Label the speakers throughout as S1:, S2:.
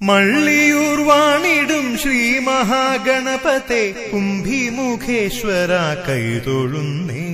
S1: മള്ളിയൂർ വാണിടും ശ്രീ മഹാഗണപത്തെ കുംഭിമുഖേശ്വര കൈതൊഴുന്നേ.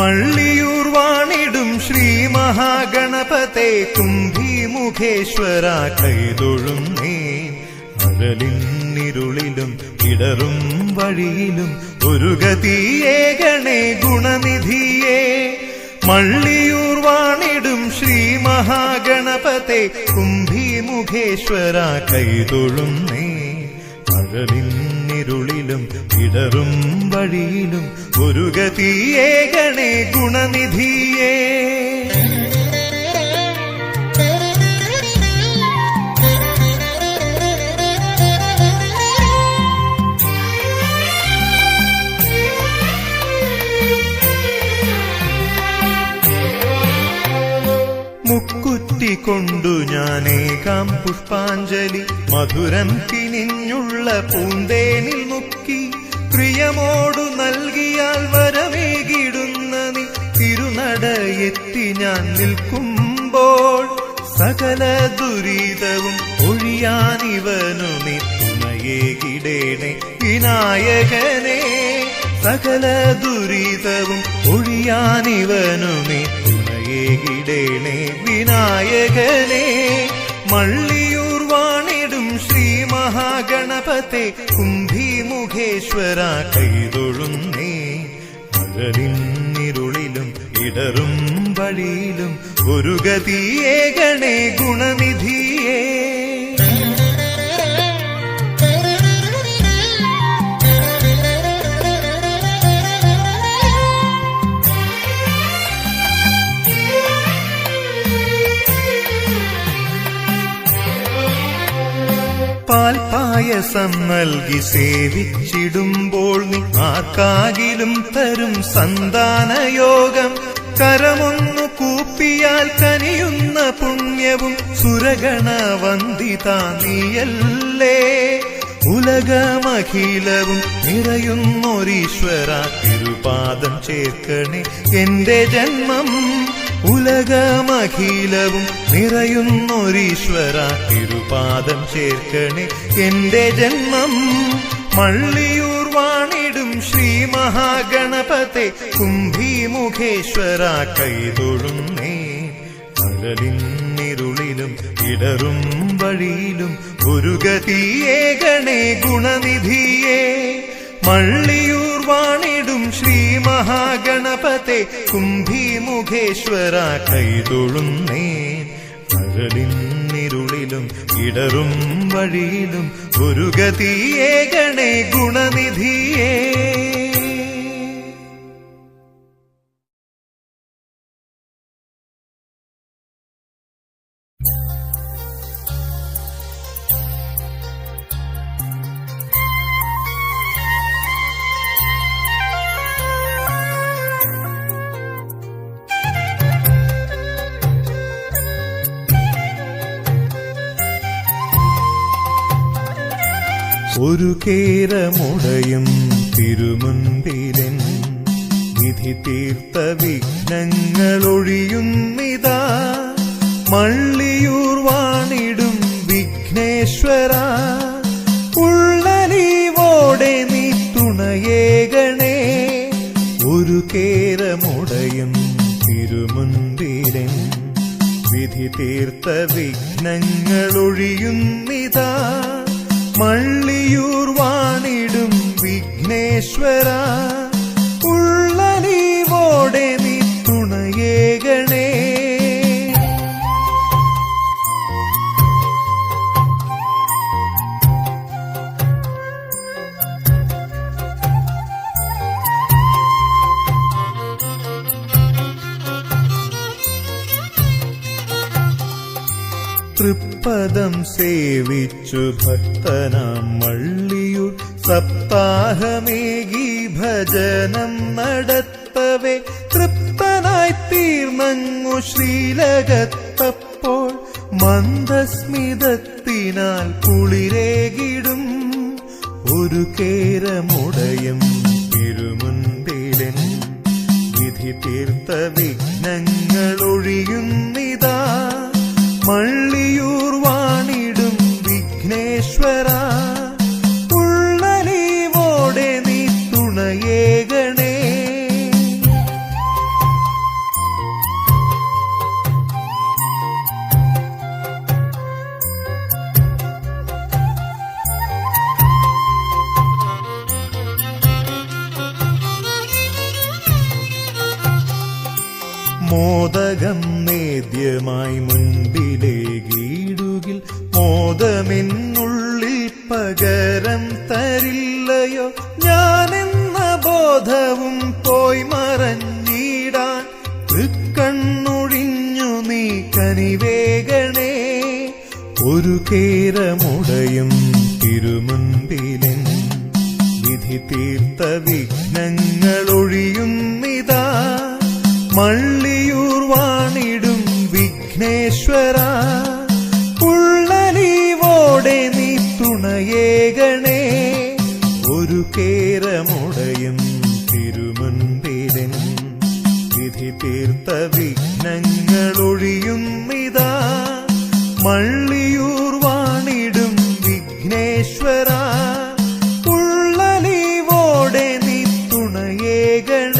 S1: മള്ളിയൂർ വാണിടും ശ്രീ മഹാഗണപത്തെ കുംഭിമുഖേശ്വര കൈതൊഴുന്നേ. അകലിന്നിരുളിലും ഇടറും വഴിയിലും ഒരു ഗതിയേ ഗണേ ഗുണനിധിയേ. മള്ളിയൂർവാണിടും ശ്രീ മഹാഗണപത്തെ കുംഭിമുഖേശ്വര കൈതൊഴുന്നേ. പകലിന്നിരുളിലും ഇടറും വഴിയിലും ഒരു ഗതിയേകണേ ഗുണനിധിയേ. മുക്കുറ്റിക്കൊണ്ടു ഞാനേകാം പുഷ്പാഞ്ജലി. മധുരം കിനിഞ്ഞുള്ള പൂന്തേനിൽ മുക്കി പ്രിയമോടു നൽകിയാൽ വരമേകിടുന്ന നീ. തിരുനടയെത്തി ഞാൻ നിൽക്കുമ്പോൾ സകല ദുരിതവും ഒഴിയാനിവനു നീ തുണയേകിടേണേ. വിനായകനെ സകല ദുരിതവും ഒഴിയാനിവനു നീ തുണയേകിടേണേ വിനായകനേ. മള്ളിയൂർ വാണിടും ശ്രീ മഹാഗണപത്തെ കുംഭിമുഖേശ്വര കൈതൊഴുന്നേ പകലിന്നിരുളിലും ഇടറും വഴിയിലും ഒരു ഗതിയേകണേ ഗുണനിധിയേ. പാൽപായസം നൽകി സേവിച്ചിടുമ്പോൾ നീ ആർക്കാകിലും തരും സന്താനയോഗം. കരമൊന്നു കൂപ്പിയാൽ കനിയുന്ന പുണ്യവും സുരഗണ വന്ദിത നീയല്ലേ. ഉലകമഖിലവും നിറയുന്നൊരീശ്വര തിരുപാദം ചേർക്കണേ എന്റെ ജന്മം. ഉലകമഖിലവും നിറയുന്നൊരീശ്വര തിരുപാദം ചേർക്കണി. എന്റെ ജന്മം മള്ളിയൂർ വാണിടും ശ്രീ മഹാഗണപത്തെ കുംഭിമുഖേശ്വര കൈതൊഴുന്നേ. പകലിന്നിരുളിലും ഇടറും വഴിയിലും ഒരു ഗതിയേകണേ ഗുണനിധിയേ. മള്ളിയൂർ വാണിടും ശ്രീ മഹാഗണപത്തെ കുംഭിമുഖേശ്വര കൈതൊഴുന്നേ പകലിന്നിരുളിലും ഇടറും വഴിയിലും ഒരു ഗതിയേകണേ ഗുണനിധിയേ. കേരമുടയും തിരുമുൻപിലൻ വിധി തീർത്ത വിഘ്നങ്ങളൊഴിയുന്നിതാ. മള്ളിയൂർ വാണിടും വിഘ്നേശ്വര. ഉള്ളലീവോടെ നീ തുണയേകണേ. ഒരു കേരമുടയും തിരുമുൻപിലൻ വിധി തീർത്ത വിഘ്നങ്ങളൊഴിയുന്നിതാ. മള്ളിയൂർ വാണിടും വിഘ്നേശ്വര. ഉള്ളലീവോടെ നീ തുണയേകണേ. തൃപ്പദം സേവിച്ചു ഭക്തനാം മള്ളിയൂർ സപ്താഹമേകി ഭജനം നടത്തവേ. തൃപ്തനായി തീർന്നങ്ങു ശ്രീലകത്തപ്പോൾ മന്ദസ്മിതത്തിനാൽ കുളിരേകിടും. ഒരു കേരമുടയും തിരുമുൻപിലൻ വിധി തീർത്ത വിഘ്നങ്ങൾ ഒഴിയുന്നിതാ മള്ളിയൂർ വാണിടും വിഘ്നേശ്വര. ഉള്ളലീവോടെ നീ തുണയേകണേ. മോദകം നേദ്യമായി മോദമെന്നുള്ളിൽ പകരം തരില്ലയോ? ഞാനെന്ന ബോധവും പോയി മറഞ്ഞിടാൻ തൃക്കണ്ണൊഴിഞ്ഞു നീ കനിവേഗണേ ഒരു കേരമുടയും തിരുമുൻപിലൻ വിധി തീർത്ത വിഘ്നങ്ങൾ ഒഴിയുന്നിതാ മള്ളിയൂർ വാണിടും വിഘ്നേശ്വര. തീർത്ത വിഘ്നങ്ങൾ ഒഴിയുന്നിതാ മള്ളിയൂർ വാണിടും ഉള്ളലീവോടെ നീ തുണയേകണേ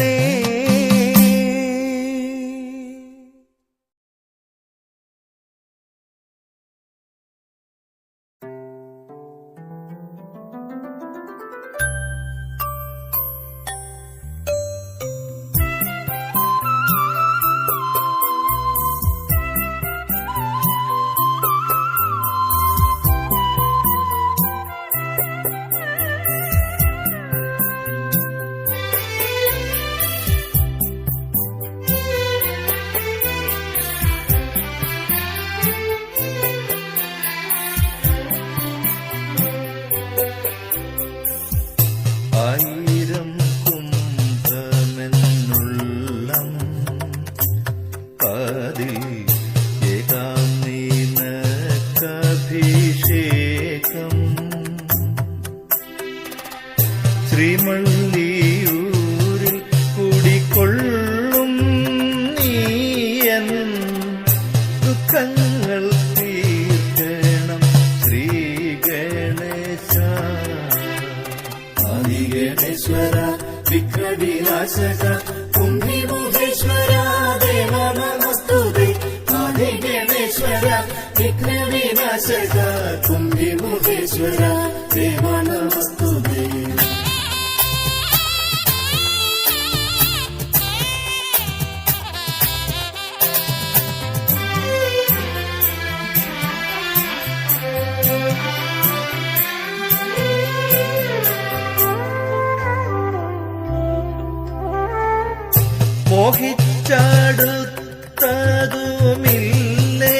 S1: മോഹിച്ചടുത്തതുമില്ലേ?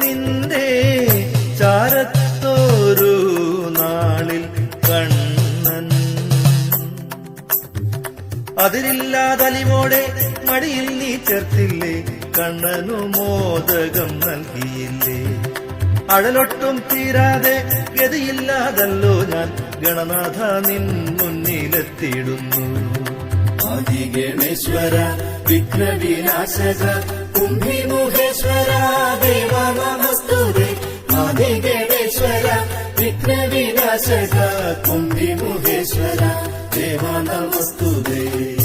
S1: നിന്റെ അതിരില്ലാതലിവോടെ മടിയിൽ നീ ചേർത്തില്ലേ? കണ്ണനു മോദകം നൽകിയില്ലേ? അഴലൊട്ടും തീരാതെ ഗതിയില്ലാതല്ലോ ഞാൻ ഗണനാഥ നിൻ മുന്നിലെത്തിയിടുന്നു.
S2: ആദിഗണേശ്വര വിഘ്നവിനാശക കുംഭിമുഖേശ്വര ദേവ നമസ്തുതേ ആദിഗണേശ്വര വിഘ്നവിനാശക കുംഭിമുഖേശ്വര ദേവ നമസ്തുതേ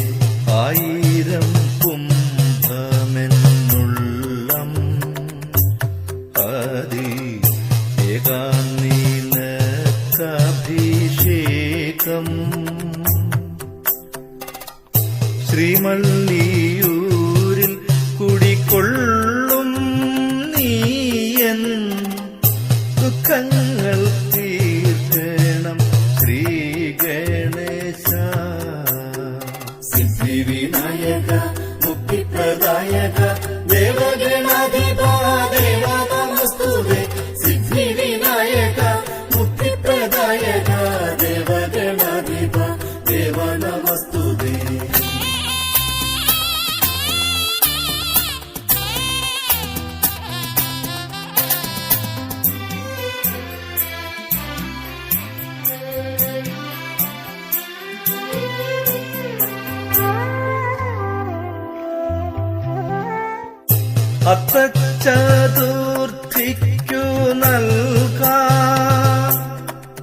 S2: അത്തച്ചതുർത്ഥിക്കു നൽകാം.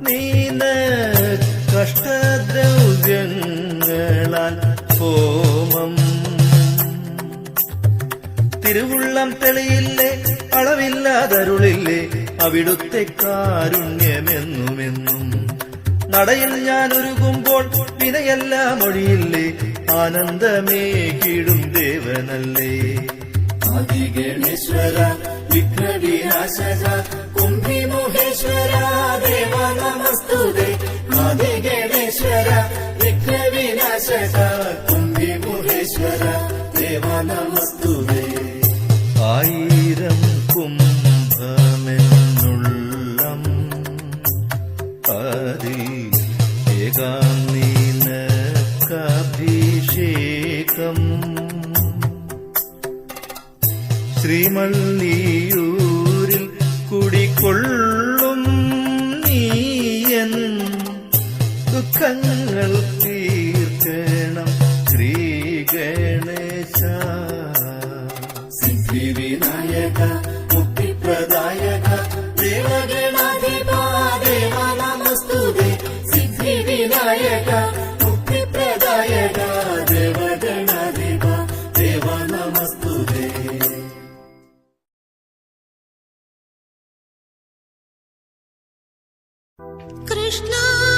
S2: നീന കഷ്ടദ്രവ്യങ്ങളാൽ ഹോമം. തിരുവുള്ളം തെളിയില്ലേ അളവില്ലാതരുളില്ലേ അവിടുത്തെ കാരുണ്യമെന്നുമെന്നും. നടയിൽ ഞാൻ ഒരുകുമ്പോൾ വിനയെല്ലാം മൊഴിയില്ലേ ആനന്ദമേ കീടും ദേവനല്ലേ.
S3: ആദിഗണേശ്വര വിഘ്നവിനാശക കുംഭിമുഖേശ്വര ദേവ നമസ്തുതേ ആദിഗണേശ്വര വിഘ്നവിനാശക കുംഭിമുഖേശ്വര ദേവ നമസ്തുതേ
S2: ആയിരം കുംഭമെന്നുള്ളം
S4: कृष्णा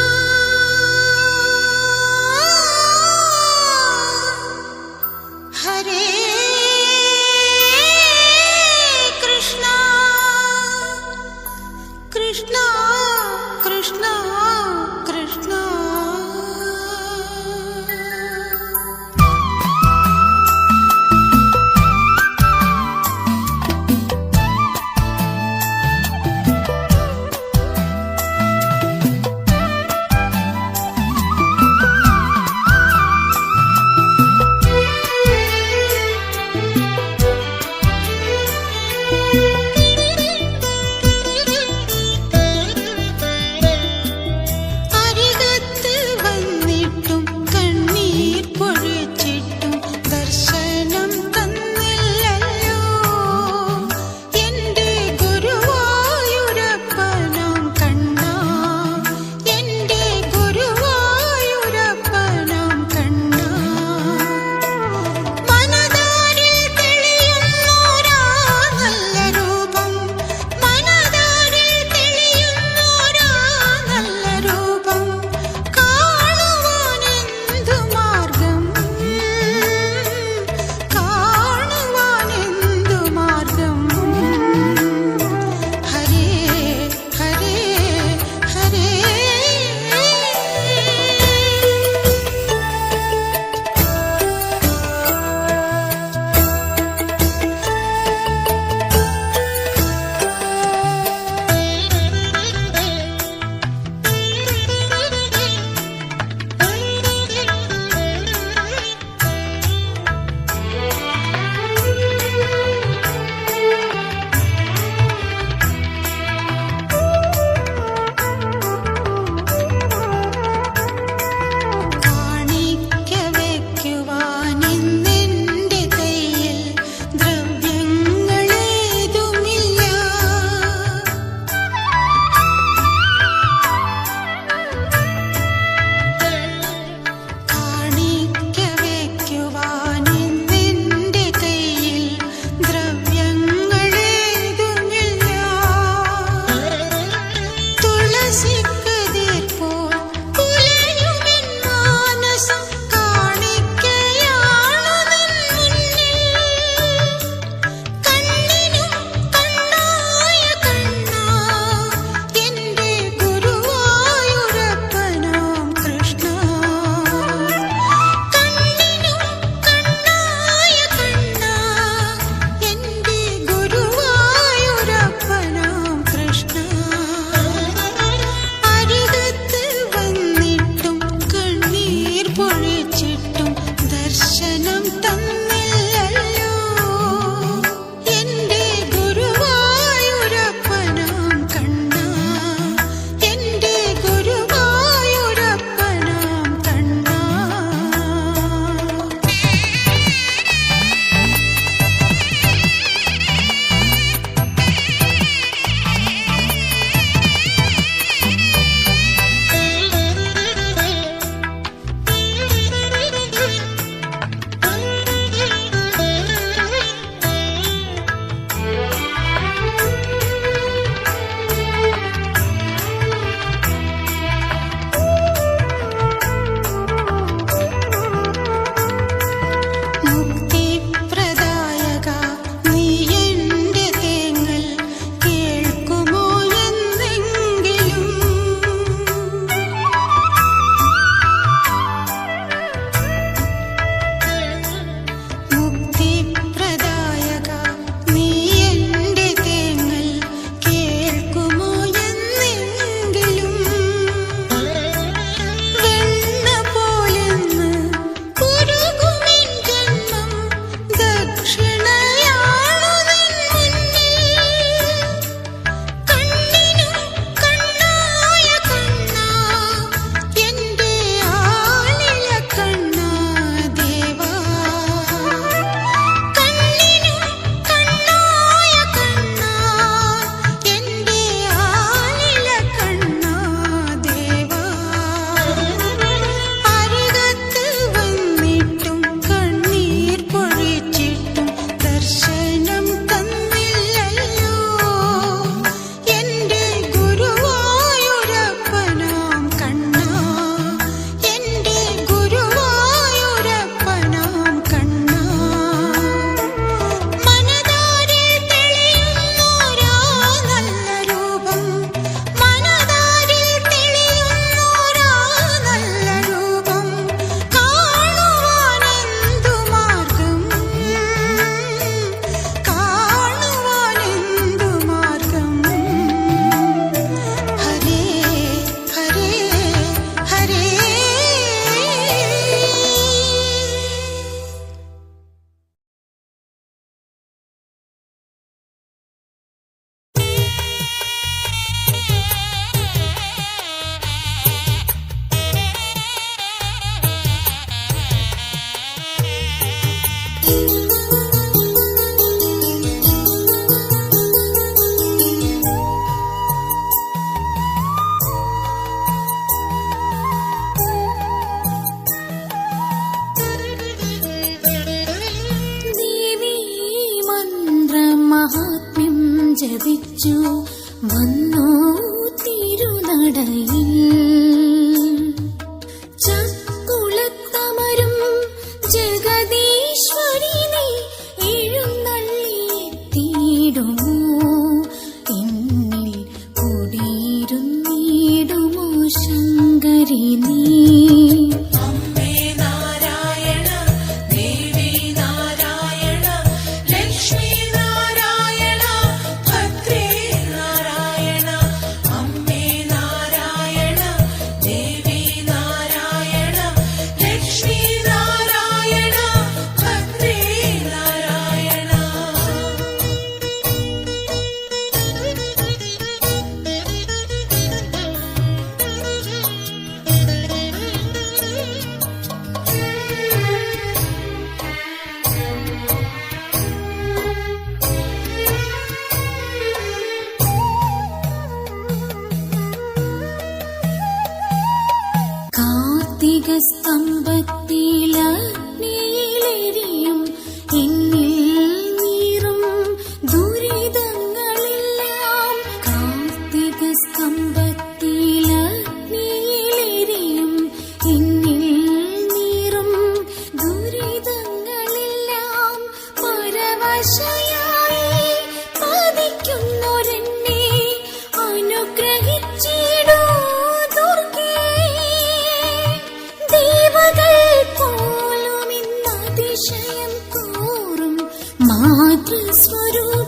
S4: मातृस्वरूप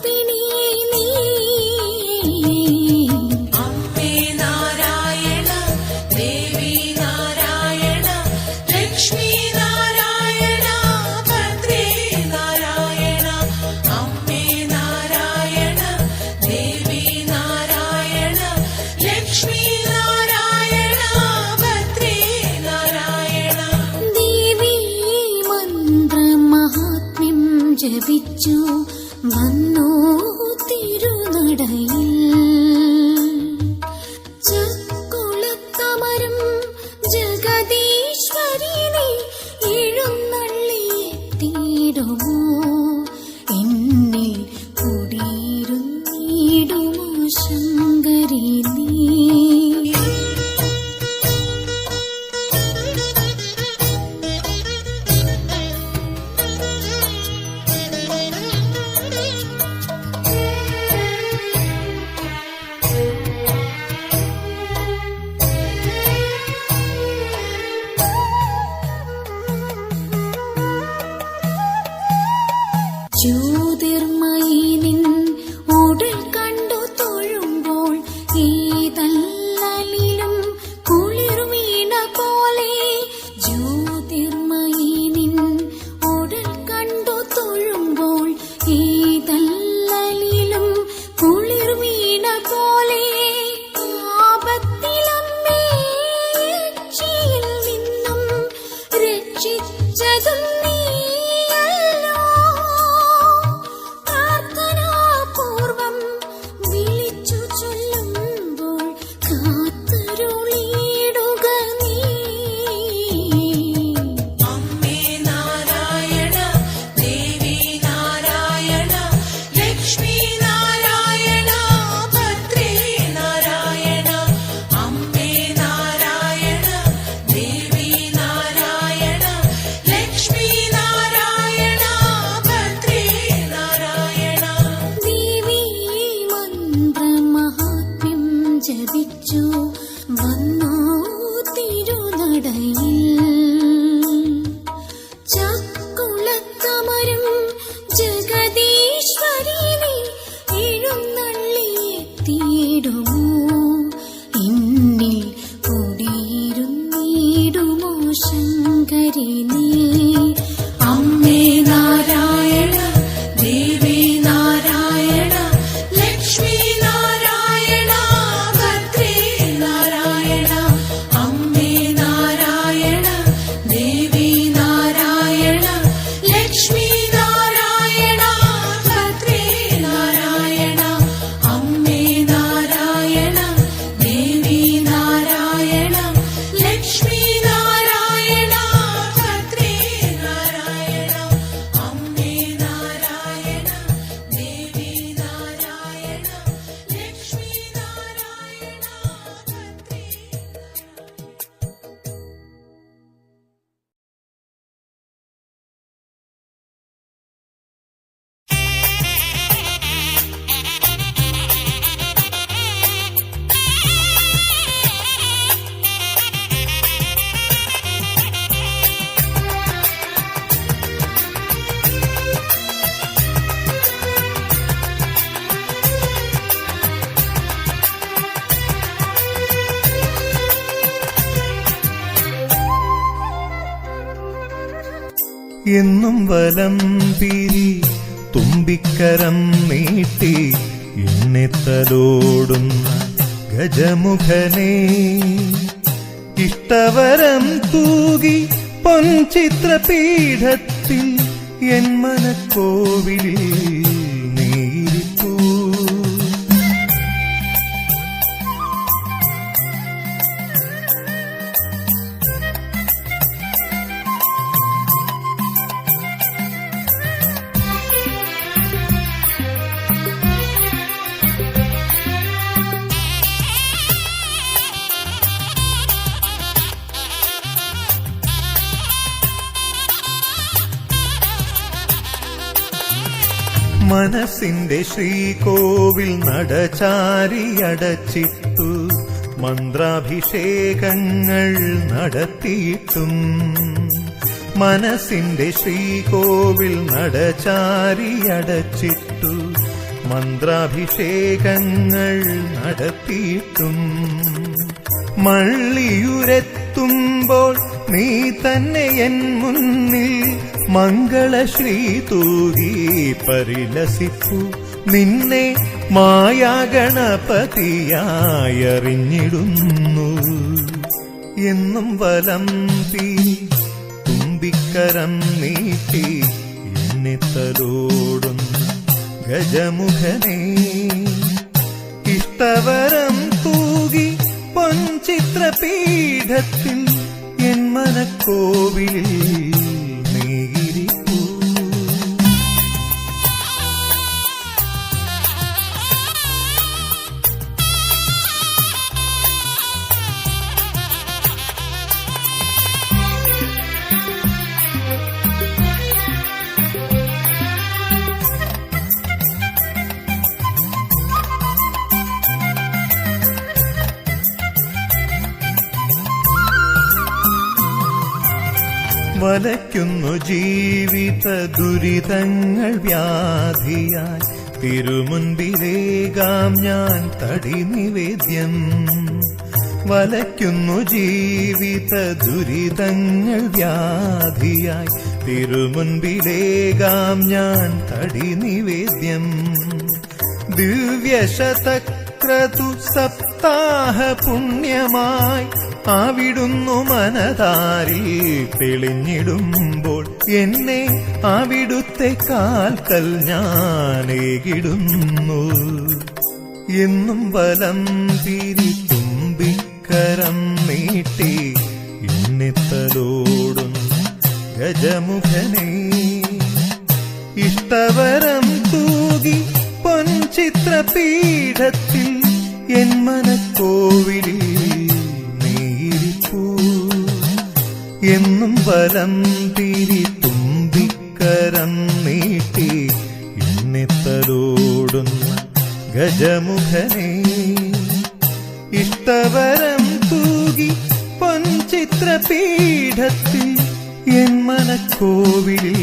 S4: ಬಿಡುವು
S1: എന്നും വലം പിരി തുമ്പിക്കരം നീട്ടി എന്നെ തലോടുന്ന ഗജമുഖനെ. ഇഷ്ടവരം തൂകി പൊൻചിത്രപീഠത്തിൽ എൻ മനക്കോവിലിൽ മനസ്സിന്റെ ശ്രീകോവിൽ നടചാരിയടച്ചിട്ടു മന്ത്രാഭിഷേകങ്ങൾ നടത്തിയിട്ടും. മനസ്സിന്റെ ശ്രീകോവിൽ നടചാരിയടച്ചിട്ടു മന്ത്രാഭിഷേകങ്ങൾ നടത്തിയിട്ടും. മള്ളിയുരെത്തുമ്പോൾ നീ തന്നെ എൻ മുന്നിൽ മംഗളശ്രീ തൂകി പരിലസിപ്പു. നിന്നെ മായാഗണപതിയായറിഞ്ഞിടുന്നു. എന്നും വലം തീ തുമ്പിക്കരം നീട്ടി എണ്ണിത്തലോടും ഗജമുഖനേ ഇഷ്ടവരം തൂകി പൊൻചിത്രപീഠത്തിൽ എൻ മനക്കോവിലിൽ വലയ്ക്കുന്നു ജീവിത ദുരിതങ്ങൾ വ്യാധിയായി തിരുമുൻപിലേകാം ഞാൻ തടി നിവേദ്യം. വലയ്ക്കുന്നു ജീവിത ദുരിതങ്ങൾ വ്യാധിയായി തിരുമുൻപിലേകാം ഞാൻ തടി നിവേദ്യം. ദിവ്യശതക്രതു സപ്താഹ പുണ്യമായി അവിടുന്നു മനതാരി തെളിഞ്ഞിടുമ്പോൾ എന്നെ അവിടുത്തെ കാൽക്കൽ ഞാനേകിടുന്നു എന്നും വലം തിരി തുമ്പിക്കരം നീട്ടി എന്നെ ഗജമുഖനെ. ഇഷ്ടവരം തൂകി പൊൻചിത്രപീഠത്തിൽ എൻ മനക്കോവിലിൽ എന്നും വലം തിരി തുമ്പിക്കരം നീട്ടി എണ്ണിത്തലോടുന്ന ഗജമുഖനെ. ഇഷ്ടവരം തൂകി പൊൻചിത്രപീഠത്തിൽ എൻ മനക്കോവിലിൽ